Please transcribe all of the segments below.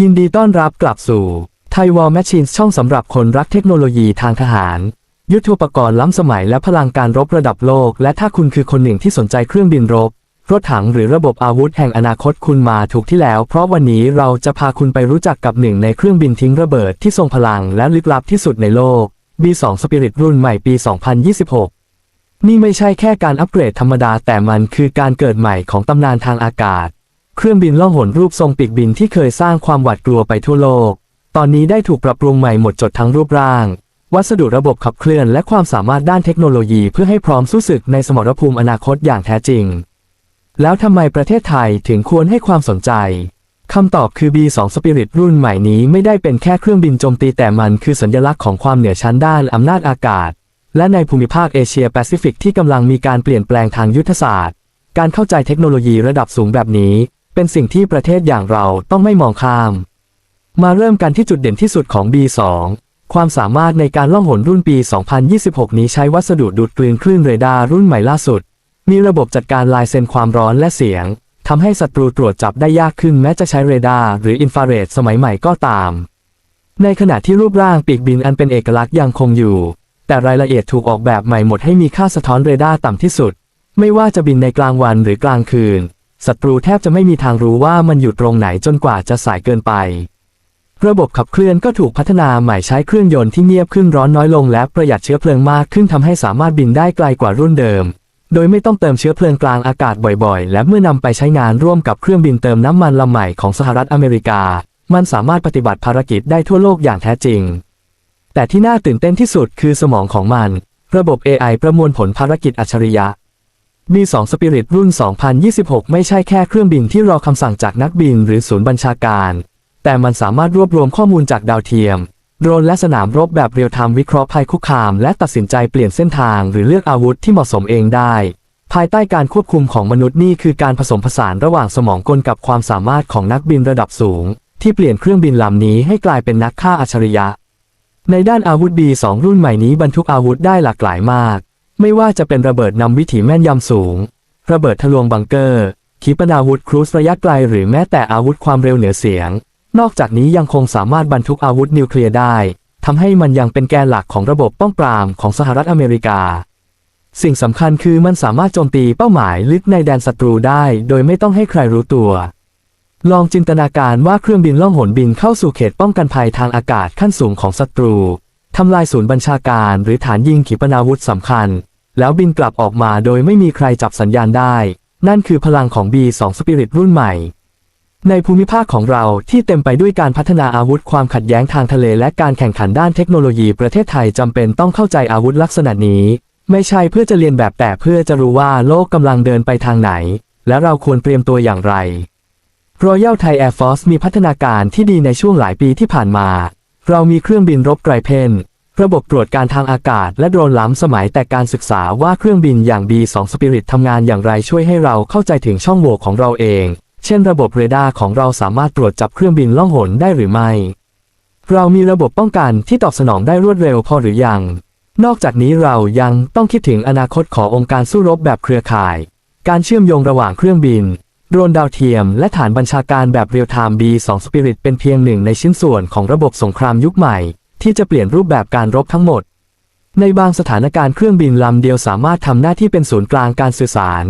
ยินดีต้อนรับกลับสู่ไทวอลแมชชีนช่องสำหรับคนรักเทคโนโลยีทางทหาร ยุทธปกรณ์ล้ำสมัยและพลังการรบระดับโลก และถ้าคุณคือคนหนึ่งที่สนใจเครื่องบินรบ รถถังหรือระบบอาวุธแห่งอนาคตคุณมาถูกที่แล้ว เพราะวันนี้เราจะพาคุณไปรู้จักกับหนึ่งในเครื่องบินทิ้งระเบิดที่ทรงพลังและลึกลับที่สุดในโลก B2 Spirit รุ่นใหม่ปี 2026 นี่ไม่ใช่แค่การอัปเกรดธรรมดาแต่มันคือการเกิดใหม่ของตำนานทางอากาศ เครื่องบินล่องหนรูปทรงปีกบินที่เคยสร้างความหวาดกลัวไปทั่วโลก ตอนนี้ได้ถูกปรับปรุงใหม่หมดจดทั้งรูปร่าง วัสดุระบบขับเคลื่อนและความสามารถด้านเทคโนโลยีเพื่อให้พร้อมสู้ศึกในสมรภูมิอนาคตอย่างแท้จริง แล้วทำไมประเทศไทยถึงควรให้ความสนใจคำตอบคือ B2 Spirit รุ่นใหม่นี้ไม่ได้เป็นแค่เครื่องบินโจมตีแต่มันคือสัญลักษณ์ของความเหนือชั้นด้านอำนาจอากาศ และในภูมิภาคเอเชียแปซิฟิกที่กำลังมีการเปลี่ยนแปลงทางยุทธศาสตร์ การเข้าใจเทคโนโลยีระดับสูงแบบนี้ เป็นสิ่งที่ประเทศอย่างเราต้องไม่มองข้าม มาเริ่มกันที่จุดเด่นที่สุดของ B2 ความสามารถในการล่องหนรุ่นปี 2026 นี้ใช้วัสดุดูดกลืนคลื่นเรดาร์รุ่นใหม่ล่าสุด มีระบบจัดการลายเซ็นความร้อนและเสียงทำให้ศัตรูตรวจจับได้ยากขึ้นแม้จะใช้เรดาร์หรืออินฟราเรดสมัยใหม่ก็ตาม ในขณะที่รูปร่างปีกบินอันเป็นเอกลักษณ์ยังคงอยู่ แต่รายละเอียดถูกออกแบบใหม่หมดให้มีค่าสะท้อนเรดาร์ต่ำที่สุด ไม่ว่าจะบินในกลางวันหรือกลางคืน ศัตรูแทบจะไม่มีทางรู้ว่ามันอยู่ตรงไหนจนกว่าจะสายเกินไป ระบบขับเคลื่อนก็ถูกพัฒนาใหม่ใช้เครื่องยนต์ที่เงียบขึ้นร้อนน้อยลงและประหยัดเชื้อเพลิงมากขึ้นทำให้สามารถบินได้ไกลกว่ารุ่นเดิม โดยไม่ต้องเติมเชื้อเพลิงกลางอากาศบ่อยๆ และเมื่อนำไปใช้งานร่วมกับเครื่องบินเติมน้ำมันลำใหม่ของสหรัฐอเมริกา มันสามารถปฏิบัติภารกิจได้ทั่วโลกอย่างแท้จริง แต่ที่น่าตื่นเต้นที่สุดคือสมองของมัน ระบบ AI ประมวลผลภารกิจอัจฉริยะ B2 Spirit รุ่น 2026 ไม่ใช่แค่เครื่องบินที่รอคำสั่งจากนักบินหรือศูนย์บัญชาการ แต่มันสามารถรวบรวมข้อมูลจากดาวเทียม โดรนและสนามรบแบบเรียลไทม์วิเคราะห์ภัยคุกคาม และตัดสินใจเปลี่ยนเส้นทางหรือเลือกอาวุธที่เหมาะสมเองได้ ภายใต้การควบคุมของมนุษย์นี่คือการผสมผสานระหว่างสมองกลกับความสามารถของนักบินระดับสูง ที่เปลี่ยนเครื่องบินลำนี้ให้กลายเป็นนักฆ่าอัจฉริยะ ในด้านอาวุธ B2 รุ่นใหม่นี้บรรทุกอาวุธได้หลากหลายมาก ไม่ว่าจะเป็นระเบิดนำวิถีแม่นยำสูง ระเบิดทะลวงบังเกอร์ ขีปนาวุธครูซระยะไกลหรือแม้แต่อาวุธความเร็วเหนือเสียง นอกจากนี้ยังคงสามารถบรรทุกอาวุธนิวเคลียร์ได้ทำให้มันยังเป็นแกนหลักของระบบป้องปรามของสหรัฐอเมริกา สิ่งสำคัญคือมันสามารถโจมตีเป้าหมายลึกในแดนศัตรูได้ โดยไม่ต้องให้ใครรู้ตัว ลองจินตนาการว่าเครื่องบินล่องหนบินเข้าสู่เขตป้องกันภัยทางอากาศขั้นสูงของศัตรู ทำลายศูนย์บัญชาการหรือฐานยิงขีปนาวุธสำคัญ แล้วบินกลับออกมาโดยไม่มีใครจับสัญญาณได้ นั่นคือพลังของ B2 Spirit รุ่นใหม่ ในภูมิภาคของเราที่เต็มไปด้วยการพัฒนาอาวุธความขัดแย้งทางทะเลและการแข่งขันด้านเทคโนโลยีประเทศไทยจำเป็นต้องเข้าใจอาวุธลักษณะนี้ ไม่ใช่เพื่อจะเรียนแบบแต่เพื่อจะรู้ว่าโลกกำลังเดินไปทางไหน และเราควรเตรียมตัวอย่างไร Royal Thai Air Force มีพัฒนาการที่ดีในช่วงหลายปีที่ผ่านมา เรามีเครื่องบินรบไกรเพนระบบตรวจการทางอากาศและโดรนล้ำสมัยแต่การศึกษาว่าเครื่องบินอย่าง B2 Spirit ทำงานอย่างไรช่วยให้เราเข้าใจถึงช่องโหว่ของเราเอง เช่น ระบบเรดาร์ของเราสามารถตรวจจับเครื่องบินล่องหนได้หรือไม่ เรามีระบบป้องกันที่ตอบสนองได้รวดเร็วพอหรือยัง นอกจากนี้เรายังต้องคิดถึงอนาคตขององค์การสู้รบแบบเครือข่าย การเชื่อมโยงระหว่างเครื่องบิน โดรนดาวเทียมและฐานบัญชาการแบบเรียลไทม์ B2 Spirit เป็นเพียงหนึ่งในชิ้นส่วนของระบบสงครามยุคใหม่ ที่จะเปลี่ยนรูปแบบการรบทั้งหมด ในบางสถานการณ์เครื่องบินลำเดียวสามารถทำหน้าที่เป็นศูนย์กลางการสื่อสาร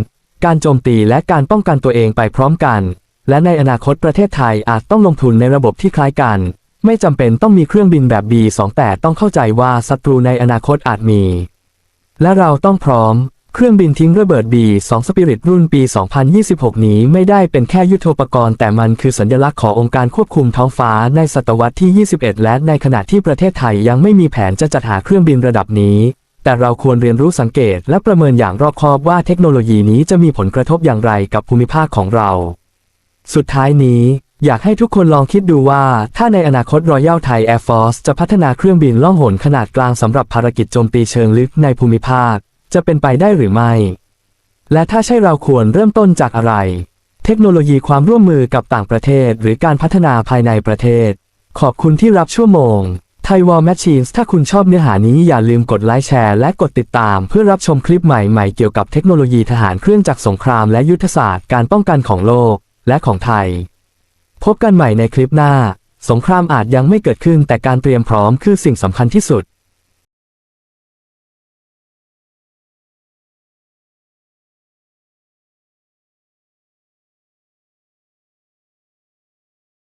การโจมตีและการป้องกันตัวเองไปพร้อมกัน และในอนาคตประเทศไทยอาจต้องลงทุนในระบบที่คล้ายกัน ไม่จำเป็นต้องมีเครื่องบินแบบ B2 แต่ต้องเข้าใจว่าศัตรูในอนาคตอาจมี และเราต้องพร้อม เครื่องบินทิ้งระเบิด B2 Spirit รุ่นปี 2026 นี้ไม่ได้เป็นแค่ยุทโธปกรณ์แต่มันคือสัญลักษณ์ขององค์การควบคุมท้องฟ้าในศตวรรษที่ 21 และในขณะที่ประเทศไทยยังไม่มีแผนจะจัดหาเครื่องบินระดับนี้ แต่เราควรเรียนรู้สังเกตและประเมินอย่างรอบคอบว่าเทคโนโลยีนี้จะมีผลกระทบอย่างไรกับภูมิภาคของเรา สุดท้ายนี้อยากให้ทุกคนลองคิดดูว่า ถ้าในอนาคต Royal Thai Air Force จะพัฒนาเครื่องบินล่องหนขนาดกลางสำหรับภารกิจโจมตีเชิงลึกในภูมิภาค จะเป็นไปได้หรือไม่ และถ้าใช่เราควรเริ่มต้นจากอะไร เทคโนโลยีความร่วมมือกับต่างประเทศ หรือการพัฒนาภายในประเทศ ขอบคุณที่รับชั่วโมงไทวอลแมชชีนถ้าคุณชอบเนื้อหานี้อย่าลืมกดไลค์แชร์และกดติดตามเพื่อรับชมคลิปใหม่ๆ เกี่ยวกับเทคโนโลยีทหารเครื่องจักรสงครามและยุทธศาสตร์การป้องกันของโลกและของไทย พบกันใหม่ในคลิปหน้า สงครามอาจยังไม่เกิดขึ้นแต่การเตรียมพร้อมคือสิ่งสำคัญที่สุด